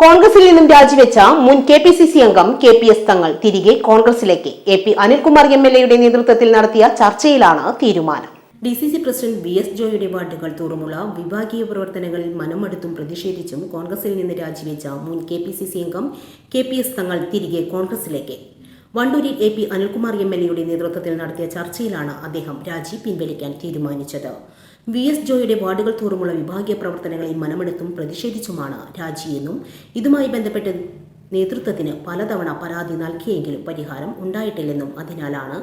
കോൺഗ്രസിൽ നിന്നും രാജിവെച്ച മുൻ കെ പി സി സി അംഗം കെ പി എസ് തങ്ങൾ തിരികെ കോൺഗ്രസിലേക്ക്. A P Anilkumar M L എയുടെ നേതൃത്വത്തിൽ നടത്തിയ ചർച്ചയിലാണ് തീരുമാനം. D C C president V S ജോയുടെ വാർഡുകൾ തോറുമുള്ള വിഭാഗീയ പ്രവർത്തനങ്ങളിൽ മനമെടുത്തും പ്രതിഷേധിച്ചും കോൺഗ്രസിൽ നിന്ന് രാജിവെച്ച മുൻ കെ പി സി സി അംഗം കെ പി എസ് തങ്ങൾ തിരികെ കോൺഗ്രസിലേക്ക്. വണ്ടൂരിൽ A P Anilkumar M L എയുടെ നേതൃത്വത്തിൽ നടത്തിയ ചർച്ചയിലാണ് അദ്ദേഹം രാജി പിൻവലിക്കാൻ തീരുമാനിച്ചത്. വി എസ് ജോയുടെ വാർഡുകൾ തോറുമുള്ള വിഭാഗീയ പ്രവർത്തനങ്ങളിൽ മനമെടുത്തും പ്രതിഷേധിച്ചുമാണ് രാജിയെന്നും ഇതുമായി ബന്ധപ്പെട്ട് നേതൃത്വത്തിന് പലതവണ പരാതി നൽകിയെങ്കിലും പരിഹാരം ഉണ്ടായിട്ടില്ലെന്നും അതിനാലാണ്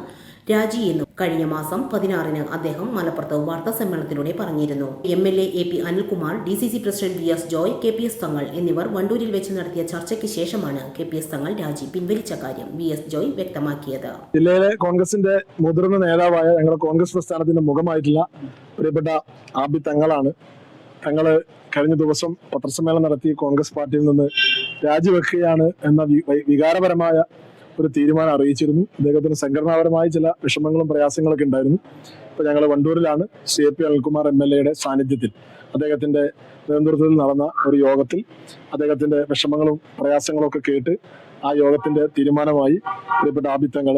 രാജിയെന്നും കഴിഞ്ഞ മാസം പതിനാറിന് അദ്ദേഹം മലപ്പുറത്ത് വാർത്താ സമ്മേളനത്തിലൂടെ പറഞ്ഞിരുന്നു. M L A A P Anilkumar D C C president V S Joy K P S Thangal എന്നിവർ വണ്ടൂരിൽ വെച്ച് നടത്തിയ ചർച്ചയ്ക്ക് ശേഷമാണ് കെ പി എസ് തങ്ങൾ രാജി പിൻവലിച്ച കാര്യം വി എസ് ജോയ് വ്യക്തമാക്കിയത്. ജില്ലയിലെ കോൺഗ്രസിന്റെ മുതിർന്ന നേതാവായ ഞങ്ങളുടെ കോൺഗ്രസ് പ്രസ്ഥാനത്തിന്റെ മുഖമായിട്ടുള്ള ആബി തങ്ങളാണ്. തങ്ങൾ കഴിഞ്ഞ ദിവസം പത്രസമ്മേളനം നടത്തി കോൺഗ്രസ് പാർട്ടിയിൽ നിന്ന് രാജിവെക്കുകയാണ് എന്ന വികാരപരമായ ഒരു തീരുമാനം അറിയിച്ചിരുന്നു. അദ്ദേഹത്തിന് സംഘടനാപരമായ ചില വിഷമങ്ങളും പ്രയാസങ്ങളൊക്കെ ഉണ്ടായിരുന്നു. ഇപ്പൊ ഞങ്ങൾ വണ്ടൂരിലാണ് C A P Anilkumar M L എയുടെ സാന്നിധ്യത്തിൽ അദ്ദേഹത്തിന്റെ നേതൃത്വത്തിൽ നടന്ന ഒരു യോഗത്തിൽ അദ്ദേഹത്തിന്റെ വിഷമങ്ങളും പ്രയാസങ്ങളും ഒക്കെ കേട്ട് ആ യോഗത്തിന്റെ തീരുമാനമായി പ്രിയപ്പെട്ട ആഭിത്തങ്ങൾ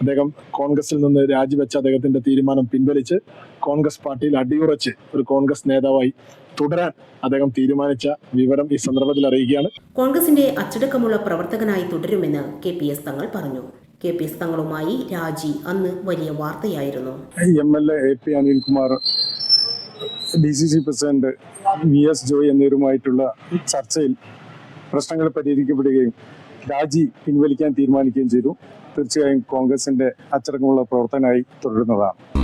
അദ്ദേഹം കോൺഗ്രസിൽ നിന്ന് രാജിവെച്ച അദ്ദേഹത്തിന്റെ തീരുമാനം പിൻവലിച്ച് കോൺഗ്രസ് പാർട്ടിയിൽ അടിയുറച്ച് ഒരു കോൺഗ്രസ് നേതാവായി തുടരാൻ അദ്ദേഹം തീരുമാനിച്ച വിവരം ഈ സന്ദർഭത്തിൽ അറിയിക്കുകയാണ്. കോൺഗ്രസിന്റെ അച്ചടക്കമുള്ള പ്രവർത്തകനായി തുടരുമെന്ന് കെ പി എസ് തങ്ങൾ പറഞ്ഞു. കെ പി എസ് തങ്ങളുമായി രാജി അന്ന് വലിയ വാർത്തയായിരുന്നു. M L A P Anilkumar D C C president V S Joy എന്നിവരുമായിട്ടുള്ള ചർച്ചയിൽ പ്രശ്നങ്ങൾ പരിഹരിക്കപ്പെടുകയും രാജി പിൻവലിക്കാൻ തീരുമാനിക്കുകയും ചെയ്തു. തീർച്ചയായും കോൺഗ്രസിന്റെ അച്ചടക്കമുള്ള പ്രവർത്തനമായി തുടരുന്നതാണ്.